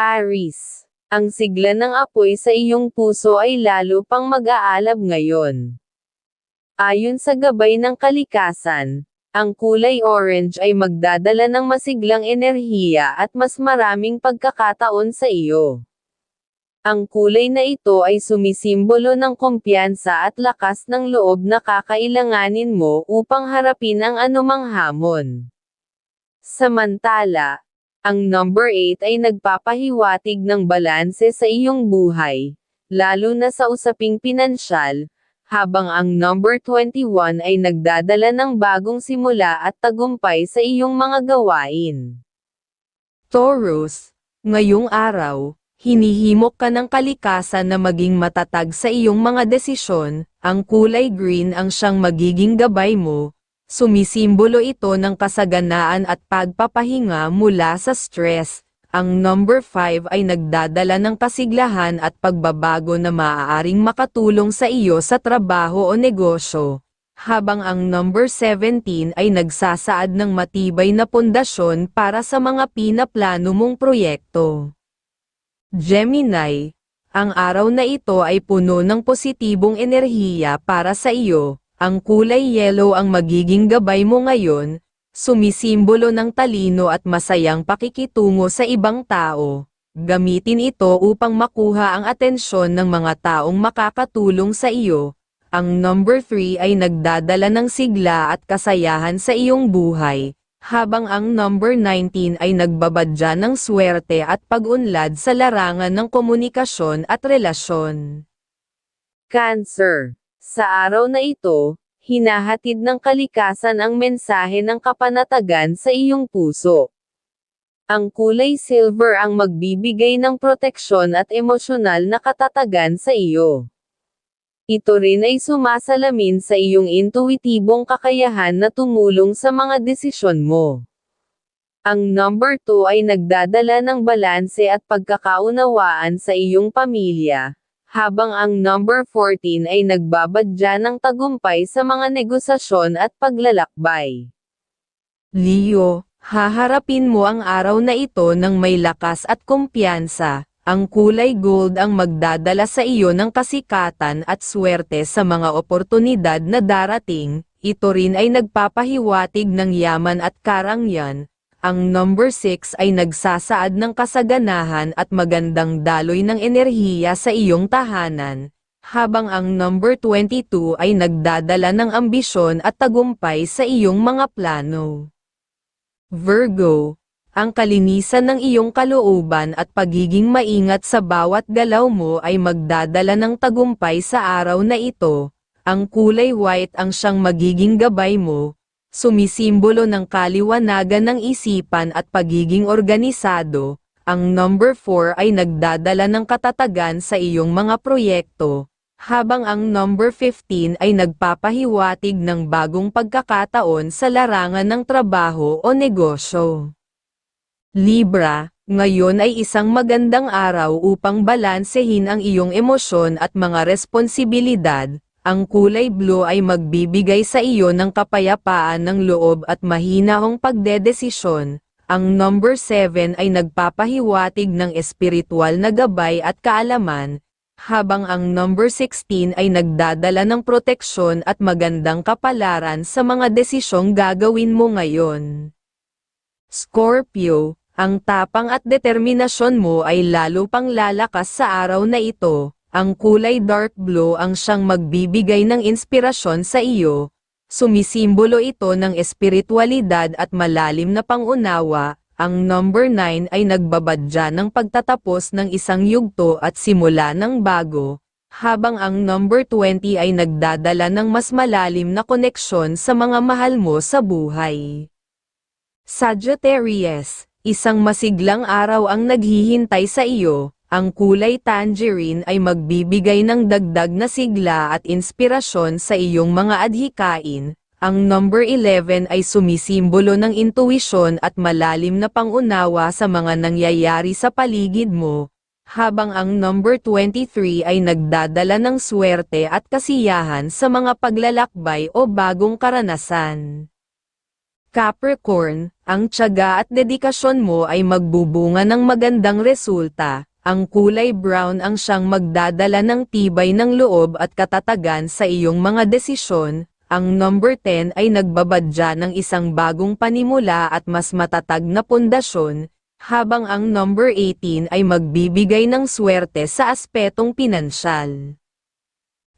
Aris, ang sigla ng apoy sa iyong puso ay lalo pang mag-aalab ngayon. Ayon sa gabay ng kalikasan, ang kulay orange ay magdadala ng masiglang enerhiya at mas maraming pagkakataon sa iyo. Ang kulay na ito ay sumisimbolo ng kumpiyansa at lakas ng loob na kakailanganin mo upang harapin ang anumang hamon. Samantala, ang number 8 ay nagpapahiwatig ng balanse sa iyong buhay, lalo na sa usaping pinansyal, habang ang number 21 ay nagdadala ng bagong simula at tagumpay sa iyong mga gawain. Taurus, ngayong araw, hinihimok ka ng kalikasan na maging matatag sa iyong mga desisyon, ang kulay green ang siyang magiging gabay mo, Sumisimbolo ito ng kasaganaan at pagpapahinga mula sa stress. Ang number 5 ay nagdadala ng kasiglahan at pagbabago na maaaring makatulong sa iyo sa trabaho o negosyo. Habang ang number 17 ay nagsasaad ng matibay na pundasyon para sa mga pinaplano mong proyekto. Gemini, ang araw na ito ay puno ng positibong enerhiya para sa iyo, ang kulay yellow ang magiging gabay mo ngayon, sumisimbolo ng talino at masayang pakikitungo sa ibang tao. Gamitin ito upang makuha ang atensyon ng mga taong makakatulong sa iyo. Ang number 3 ay nagdadala ng sigla at kasayahan sa iyong buhay, habang ang number 19 ay nagbabadya ng swerte at pag-unlad sa larangan ng komunikasyon at relasyon. Cancer sa araw na ito, hinahatid ng kalikasan ang mensahe ng kapanatagan sa iyong puso. Ang kulay silver ang magbibigay ng proteksyon at emosyonal na katatagan sa iyo. Ito rin ay sumasalamin sa iyong intuitibong kakayahan na tumulong sa mga desisyon mo. Ang number 2 ay nagdadala ng balanse at pagkakaunawaan sa iyong pamilya, habang ang number 14 ay nagbabadya ng tagumpay sa mga negosasyon at paglalakbay. Leo, haharapin mo ang araw na ito ng may lakas at kumpiyansa. Ang kulay gold ang magdadala sa iyo ng kasikatan at swerte sa mga oportunidad na darating, ito rin ay nagpapahiwatig ng yaman at karangyan, ang number 6 ay nagsasaad ng kasaganahan at magandang daloy ng enerhiya sa iyong tahanan, habang ang number 22 ay nagdadala ng ambisyon at tagumpay sa iyong mga plano. Virgo, ang kalinisan ng iyong kalooban at pagiging maingat sa bawat galaw mo ay magdadala ng tagumpay sa araw na ito, ang kulay white ang siyang magiging gabay mo, sumisimbolo ng kaliwanagan ng isipan at pagiging organisado, ang number 4 ay nagdadala ng katatagan sa iyong mga proyekto, habang ang number 15 ay nagpapahiwatig ng bagong pagkakataon sa larangan ng trabaho o negosyo. Libra, ngayon ay isang magandang araw upang balansehin ang iyong emosyon at mga responsibilidad, ang kulay blue ay magbibigay sa iyo ng kapayapaan ng loob at mahinahong pagdedesisyon. Ang number 7 ay nagpapahiwatig ng espiritual na gabay at kaalaman, habang ang number 16 ay nagdadala ng proteksyon at magandang kapalaran sa mga desisyong gagawin mo ngayon. Scorpio, ang tapang at determinasyon mo ay lalo pang lalakas sa araw na ito, ang kulay dark blue ang siyang magbibigay ng inspirasyon sa iyo. Sumisimbolo ito ng espiritualidad at malalim na pangunawa. Ang number 9 ay nagbabadya ng pagtatapos ng isang yugto at simula ng bago, habang ang number 20 ay nagdadala ng mas malalim na koneksyon sa mga mahal mo sa buhay. Sagittarius, isang masiglang araw ang naghihintay sa iyo, ang kulay tangerine ay magbibigay ng dagdag na sigla at inspirasyon sa iyong mga adhikain. Ang number 11 ay sumisimbolo ng intuwisyon at malalim na pangunawa sa mga nangyayari sa paligid mo, habang ang number 23 ay nagdadala ng swerte at kasiyahan sa mga paglalakbay o bagong karanasan. Capricorn, ang tiyaga at dedikasyon mo ay magbubunga ng magandang resulta. Ang kulay brown ang siyang magdadala ng tibay ng loob at katatagan sa iyong mga desisyon. Ang number 10 ay nagbabadya ng isang bagong panimula at mas matatag na pundasyon, habang ang number 18 ay magbibigay ng swerte sa aspetong pinansyal.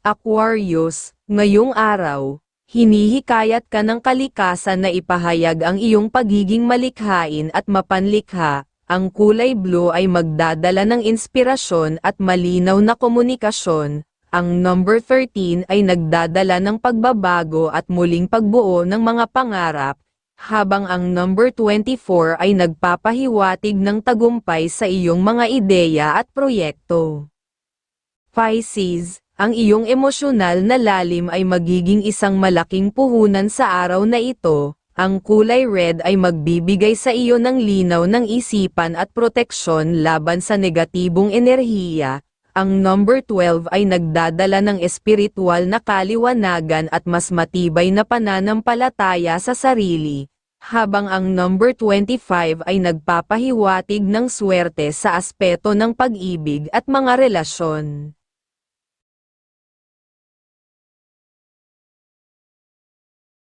Aquarius, ngayong araw, hinihikayat ka ng kalikasan na ipahayag ang iyong pagiging malikhain at mapanlikha. Ang kulay blue ay magdadala ng inspirasyon at malinaw na komunikasyon. Ang number 13 ay nagdadala ng pagbabago at muling pagbuo ng mga pangarap, habang ang number 24 ay nagpapahiwatig ng tagumpay sa iyong mga ideya at proyekto. Pisces, ang iyong emosyonal na lalim ay magiging isang malaking puhunan sa araw na ito. Ang kulay red ay magbibigay sa iyo ng linaw ng isipan at proteksyon laban sa negatibong enerhiya. Ang number 12 ay nagdadala ng espiritual na kaliwanagan at mas matibay na pananampalataya sa sarili, habang ang number 25 ay nagpapahiwatig ng swerte sa aspeto ng pag-ibig at mga relasyon.